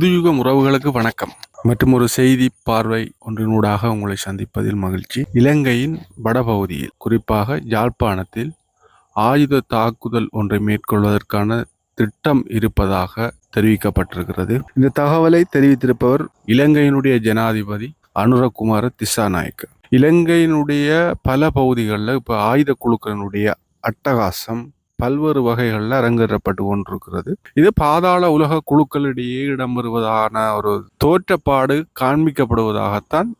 புதுயுகம் உறவுகளுக்கு வணக்கம். மற்றும் ஒரு செய்தி பார்வை ஒன்றினூடாக உங்களை சந்திப்பதில் மகிழ்ச்சி. இலங்கையின் வடபகுதியில் குறிப்பாக யாழ்ப்பாணத்தில் ஆயுத தாக்குதல் ஒன்றை மேற்கொள்வதற்கான திட்டம் இருப்பதாக தெரிவிக்கப்பட்டிருக்கிறது. இந்த தகவலை தெரிவித்திருப்பவர் இலங்கையினுடைய ஜனாதிபதி அனுரகுமார திசாநாயக்க. இலங்கையினுடைய பல பகுதிகளில் இப்போ ஆயுத குழுக்களினுடைய அட்டகாசம் பல்வேறு வகைகளில் அரங்கேறப்பட்டு கொண்டிருக்கிறது. இது பாதாள உலக குழுக்களிடையே இடம்பெறுவதான ஒரு தோற்றப்பாடு காண்பிக்கப்படுவதாகத்தான்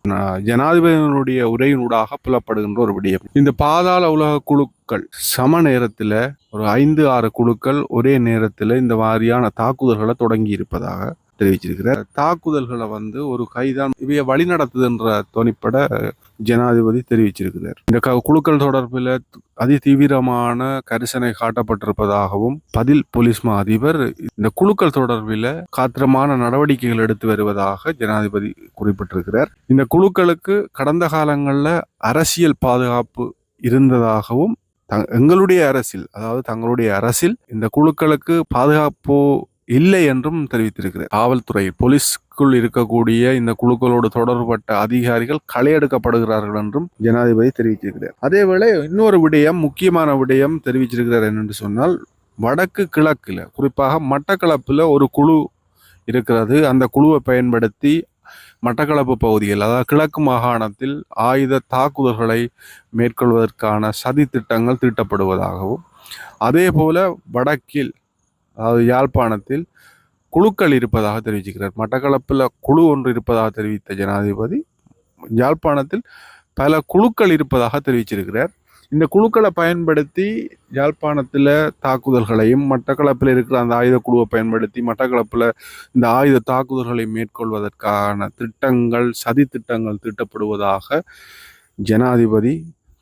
ஜனாதிபதியினுடைய உரையினூடாக புலப்படுகின்ற ஒரு விடயம். இந்த பாதாள உலக குழுக்கள் சம நேரத்தில் ஒரு ஐந்து ஆறு குழுக்கள் ஒரே நேரத்தில் இந்த மாதிரியான தாக்குதல்களை தொடங்கி இருப்பதாக தெரிவிச்சிருக்கிறார். தாக்குதல்களை வந்து ஒரு கைதான் இவைய வழிநடத்துதுன்ற துணிப்பட ஜனாதிபதி தெரிவிச்சிருக்கிறார். இந்த குழுக்கள் தொடர்பில் அதி தீவிரமான கரிசனை காட்டப்பட்டிருப்பதாகவும் பதில் போலீஸ் மா அதிபர் இந்த குழுக்கள் தொடர்பில் காத்திரமான நடவடிக்கைகள் எடுத்து வருவதாக ஜனாதிபதி குறிப்பிட்டிருக்கிறார். இந்த குழுக்களுக்கு கடந்த காலங்களில் அரசியல் பாதுகாப்பு இருந்ததாகவும் த- எங்களுடைய அரசில் அதாவது தங்களுடைய அரசில் இந்த குழுக்களுக்கு பாதுகாப்பு இல்லை என்றும் தெரிவித்திருக்கிறது காவல்துறை போலீஸ்க்குள் இருக்கக்கூடிய இந்த குழுக்களோடு தொடர்பட்ட அதிகாரிகள் களையெடுக்கப்படுகிறார்கள் என்றும் ஜனாதிபதி தெரிவித்திருக்கிறார். அதேவேளை இன்னொரு விடயம் முக்கியமான விடயம் தெரிவிச்சிருக்கிறார் என்னென்று சொன்னால் வடக்கு கிழக்கில் குறிப்பாக மட்டக்களப்பில் ஒரு குழு இருக்கிறது. அந்த குழுவை பயன்படுத்தி மட்டக்களப்பு பகுதியில் அதாவது கிழக்கு மாகாணத்தில் ஆயுத தாக்குதல்களை மேற்கொள்வதற்கான சதி திட்டங்கள் தீட்டப்படுவதாகவும் அதே போல வடக்கில் அதாவது யாழ்ப்பாணத்தில் குழுக்கள் இருப்பதாக தெரிவிச்சுக்கிறார் மட்டக்களப்பில் குழு ஒன்று இருப்பதாக தெரிவித்த ஜனாதிபதி யாழ்ப்பாணத்தில் பல குழுக்கள் இருப்பதாக தெரிவிச்சிருக்கிறார். இந்த குழுக்களை பயன்படுத்தி யாழ்ப்பாணத்தில் தாக்குதல்களையும் மட்டக்களப்பில் இருக்கிற அந்த ஆயுத குழுவை பயன்படுத்தி மட்டக்களப்பில் இந்த ஆயுத தாக்குதல்களை மேற்கொள்வதற்கான திட்டங்கள் சதி திட்டங்கள் தீட்டப்படுவதாக ஜனாதிபதி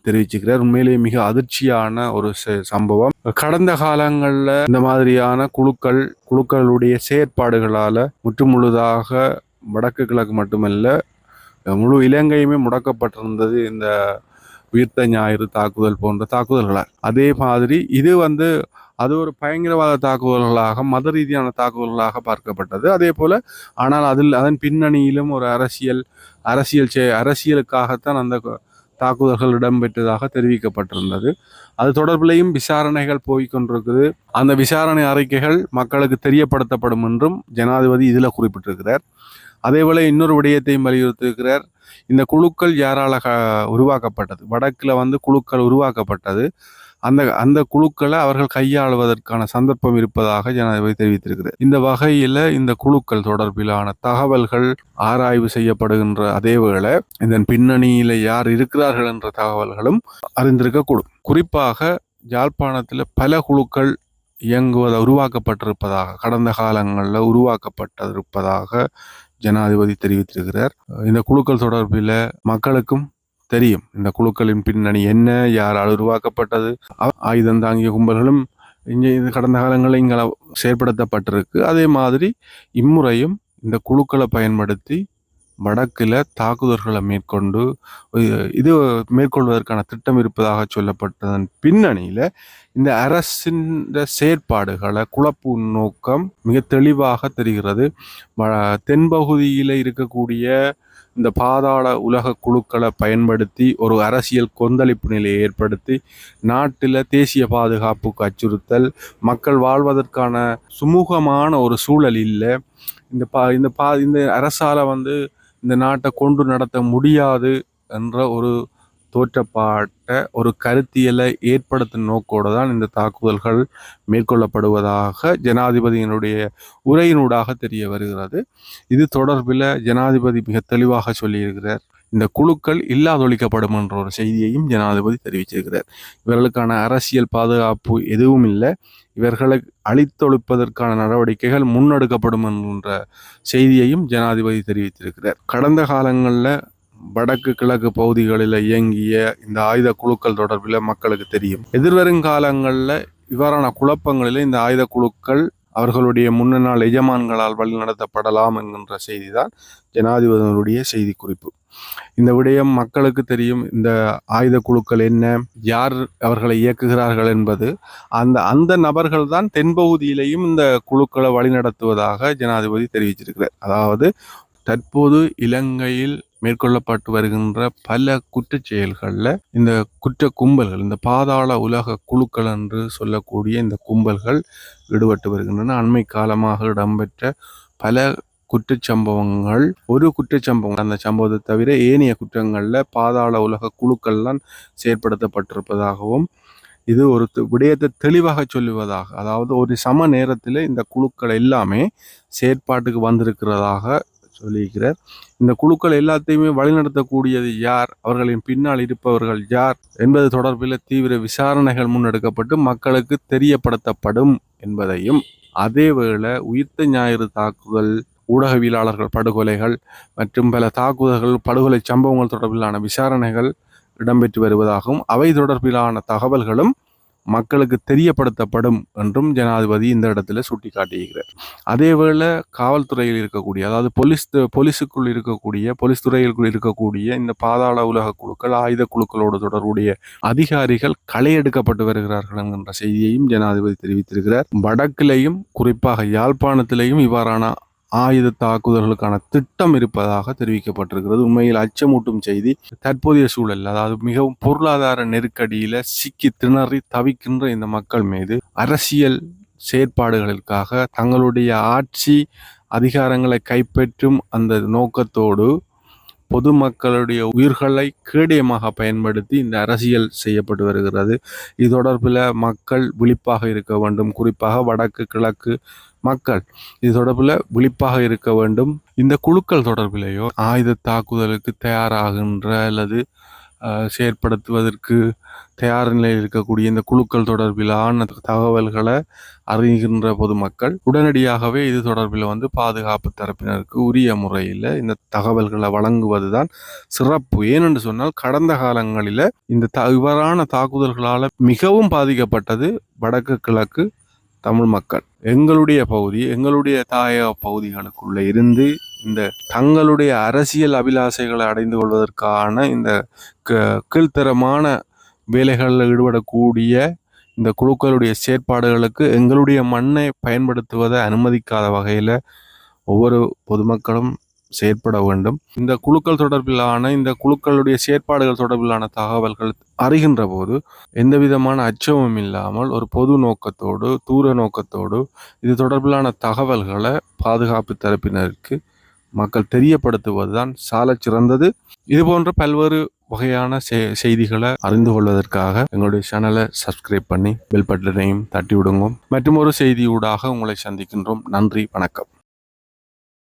தெரிவிச்சுக்கிறார். உண்மையிலேயே மிக அதிர்ச்சியான ஒரு சம்பவம். கடந்த காலங்களில் இந்த மாதிரியான குழுக்கள் குழுக்களுடைய செயற்பாடுகளால் முற்றுமுழுதாக வடக்கு கிழக்கு மட்டுமல்ல முழு இலங்கையுமே முடக்கப்பட்டிருந்தது இந்த உயிர்த்த ஞாயிறு தாக்குதல் போன்ற தாக்குதல்களால். அதே மாதிரி இது வந்து அது ஒரு பயங்கரவாத தாக்குதல்களாக மத ரீதியான தாக்குதல்களாக பார்க்கப்பட்டது. அதே போல் ஆனால் அதில் அதன் பின்னணியிலும் ஒரு அரசியல் அரசியல் செ அரசியலுக்காகத்தான் அந்த தாக்குதல்கள் இடம்பெற்றதாக தெரிவிக்கப்பட்டிருந்தது. அது தொடர்பிலையும் விசாரணைகள் போய்கொண்டிருக்குது அந்த விசாரணை அறிக்கைகள் மக்களுக்கு தெரியப்படுத்தப்படும் என்றும் ஜனாதிபதி இதில் குறிப்பிட்டிருக்கிறார். அதேபோல இன்னொரு விடயத்தையும் வலியுறுத்தியிருக்கிறார். இந்த குழுக்கள் யாரால உருவாக்கப்பட்டது? வடக்கில் வந்து குழுக்கள் உருவாக்கப்பட்டது. அந்த அந்த குழுக்களை அவர்கள் கையாளுவதற்கான சந்தர்ப்பம் இருப்பதாக ஜனாதிபதி தெரிவித்திருக்கிறது இந்த வகையில் இந்த குழுக்கள் தொடர்பிலான தகவல்கள் ஆராய்வு செய்யப்படுகின்ற அதே வேளை இதன் பின்னணியில் யார் இருக்கிறார்கள் என்ற தகவல்களும் அறிந்திருக்கக்கூடும் குறிப்பாக யாழ்ப்பாணத்தில் பல குழுக்கள் இயங்குவத உருவாக்கப்பட்டிருப்பதாக கடந்த காலங்களில் உருவாக்கப்பட்டிருப்பதாக ஜனாதிபதி தெரிவித்திருக்கிறார். இந்த குழுக்கள் தொடர்பில் மக்களுக்கும் தெரியும். இந்த குழுக்களின் பின்னணி என்ன? யாரால் உருவாக்கப்பட்டது ஆ- ஆயுதம் தாங்கிய கும்பல்களும் இங்கே இது கடந்த காலங்களில் இங்கே செயற்படுத்தப்பட்டிருக்கு. அதே மாதிரி இம்முறையும் இந்த குழுக்களை பயன்படுத்தி வடக்கில் தாக்குதல்களை மேற்கொண்டு இது மேற்கொள்வதற்கான திட்டம் இருப்பதாக சொல்லப்பட்டதன் பின்னணியில் இந்த அரசின் செயற்பாடுகளை குழப்பு நோக்கம் மிக தெளிவாக தெரிகிறது. தென்பகுதியில் இருக்கக்கூடிய இந்த பாதாள உலக குழுக்களை பயன்படுத்தி ஒரு அரசியல் கொந்தளிப்பு நிலையை ஏற்படுத்தி நாட்டில் தேசிய பாதுகாப்புக்கு அச்சுறுத்தல் மக்கள் வாழ்வதற்கான சுமூகமான ஒரு சூழல் இல்லை. இந்த பா இந்த பா இந்த அரசால் வந்து இந்த நாட்டை கொண்டு நடத்த முடியாது என்ற ஒரு தோற்றப்பாட்ட ஒரு கருத்தியலை ஏற்படுத்தும் நோக்கோடு தான் இந்த தாக்குதல்கள் மேற்கொள்ளப்படுவதாக ஜனாதிபதியினுடைய உரையினூடாக தெரிய வருகிறது. இது தொடர்பில் ஜனாதிபதி மிக தெளிவாக சொல்லியிருக்கிறார். இந்த குழுக்கள் இல்லாதொழிக்கப்படும் என்ற ஒரு செய்தியையும் ஜனாதிபதி தெரிவிச்சிருக்கிறார். இவர்களுக்கான அரசியல் பாதுகாப்பு எதுவும் இல்லை. இவர்களை அழித்தொழிப்பதற்கான நடவடிக்கைகள் முன்னெடுக்கப்படும் என்ற செய்தியையும் ஜனாதிபதி தெரிவித்திருக்கிறார். கடந்த காலங்களில் வடக்கு கிழக்கு பகுதிகளில் இயங்கிய இந்த ஆயுத குழுக்கள் தொடர்பில் மக்களுக்கு தெரியும். எதிர்வரும் காலங்களில் இவ்வாறான குழப்பங்களில் இந்த ஆயுத குழுக்கள் அவர்களுடைய முன்னநாள் எஜமான்களால் வழிநடத்தப்படலாம் என்கின்ற செய்திதான் ஜனாதிபதியினுடைய செய்தி குறிப்பு இந்த விடயம் மக்களுக்கு தெரியும். இந்த ஆயுத குழுக்கள் என்ன யார் அவர்களை இயக்குகிறார்கள் என்பது அந்த அந்த நபர்கள் தான் தென்பகுதியிலையும் இந்த குழுக்களை வழிநடத்துவதாக ஜனாதிபதி தெரிவிச்சிருக்கிறார். அதாவது தற்போது இலங்கையில் மேற்கொள்ளப்பட்டு வருகின்ற பல குற்ற செயல்களில் இந்த குற்ற கும்பல்கள் இந்த பாதாள உலக குழுக்கள் என்று சொல்லக்கூடிய இந்த கும்பல்கள் ஈடுபட்டு வருகின்றன. அண்மை காலமாக இடம்பெற்ற பல குற்றச்சம்பவங்கள் ஒரு குற்றச்சம்பவம் அந்த சம்பவத்தை தவிர ஏனைய குற்றங்களில் பாதாள உலக குழுக்கள்லாம் செயற்படுத்தப்பட்டிருப்பதாகவும் இது ஒரு விடயத்தை தெளிவாக சொல்லுவதாக அதாவது ஒரு சம நேரத்தில் இந்த குழுக்கள் எல்லாமே செயற்பாட்டுக்கு வந்திருக்கிறதாக சொல்லியிருக்கிறார். இந்த குழுக்கள் எல்லாத்தையுமே வழிநடத்தக்கூடியது யார்? அவர்களின் பின்னால் இருப்பவர்கள் யார்? என்பது தொடர்பில் தீவிர விசாரணைகள் முன்னெடுக்கப்பட்டு மக்களுக்கு தெரியப்படுத்தப்படும் என்பதையும் அதேவேளை உயிர்த்த ஞாயிறு தாக்குதல் ஊடகவியலாளர்கள் படுகொலைகள் மற்றும் பல தாக்குதல்கள் படுகொலை சம்பவங்கள் தொடர்பிலான விசாரணைகள் இடம்பெற்று வருவதாகவும் அவை தொடர்பிலான தகவல்களும் மக்களுக்கு தெரியப்படுத்தப்படும் என்றும் ஜனாதிபதி இந்த இடத்துல சுட்டிக்காட்டியிருக்கிறார் அதேவேளை காவல்துறையில் இருக்கக்கூடிய அதாவது போலீஸ் போலீஸுக்குள் இருக்கக்கூடிய போலீஸ் துறைகளுக்குள் இருக்கக்கூடிய இந்த பாதாள உலக குழுக்கள் ஆயுத குழுக்களோடு தொடர்புடைய அதிகாரிகள் களையெடுக்கப்பட்டு வருகிறார்கள் என்கின்ற செய்தியையும் ஜனாதிபதி தெரிவித்திருக்கிறார். வடக்கிலையும் குறிப்பாக யாழ்ப்பாணத்திலையும் இவ்வாறான ஆயுத தாக்குதல்களுக்கான திட்டம் இருப்பதாக தெரிவிக்கப்பட்டிருக்கிறது. உண்மையில் அச்சமூட்டும் செய்தி. தற்போதைய சூழல் அதாவது மிகவும் பொருளாதார நெருக்கடியில சிக்கி திணறி தவிக்கின்ற இந்த மக்கள் மீது அரசியல் செயற்பாடுகளுக்காக தங்களுடைய ஆட்சி அதிகாரங்களை கைப்பற்றும் அந்த நோக்கத்தோடு பொதுமக்களுடைய உயிர்களை கேடயமாக பயன்படுத்தி இந்த அரசியல் செய்யப்பட்டு வருகிறது. இது தொடர்பில் மக்கள் விழிப்பாக இருக்க வேண்டும். குறிப்பாக வடக்கு கிழக்கு மக்கள். இது தொடர்பில் விழிப்பாக இருக்க வேண்டும். இந்த குழுக்கள் தொடர்பிலேயோ ஆயுத தாக்குதலுக்கு தயாராகின்ற அல்லது செயற்படுத்துவதற்கு தயார் நிலையில் இருக்கக்கூடிய இந்த குழுக்கள் தொடர்பிலான தகவல்களை அறிகின்ற பொதுமக்கள் உடனடியாகவே இது தொடர்பில் வந்து பாதுகாப்பு தரப்பினருக்கு உரிய முறையில் இந்த தகவல்களை வழங்குவதுதான் சிறப்பு. ஏனென்று சொன்னால் கடந்த காலங்களில் இந்த த இவ்வாறான தாக்குதல்களால் மிகவும் பாதிக்கப்பட்டது வடக்கு கிழக்கு தமிழ் மக்கள். எங்களுடைய பகுதி எங்களுடைய தாயக பகுதிகளுக்குள்ளே இருந்து இந்த தங்களுடைய அரசியல் அபிலாசைகளை அடைந்து கொள்வதற்கான இந்த க- கீழ்த்தரமான வேலைகளில் ஈடுபடக்கூடிய இந்த குழுக்களுடைய செயற்பாடுகளுக்கு எங்களுடைய மண்ணை பயன்படுத்துவதை அனுமதிக்காத வகையில் ஒவ்வொரு பொதுமக்களும் செயற்பட வேண்டும். இந்த குழுக்கள் தொடர்பிலான இந்த குழுக்களுடைய செயற்பாடுகள் தொடர்பிலான தகவல்கள் அறிகின்ற போது எந்த விதமான அச்சமும் இல்லாமல் ஒரு பொது நோக்கத்தோடு தூர நோக்கத்தோடு இது தொடர்பிலான தகவல்களை பாதுகாப்பு தரப்பினருக்கு மக்கள் தெரியப்படுத்துவதுதான் சால சிறந்தது. இது போன்ற பல்வேறு வகையான செ- செய்திகளை அறிந்து கொள்வதற்காக எங்களுடைய சேனலை சப்ஸ்கிரைப் பண்ணி பெல் பட்டனையும் தட்டி விடுங்க மற்றும் ஒரு செய்தியூடாக உங்களை சந்திக்கின்றோம். நன்றி வணக்கம்.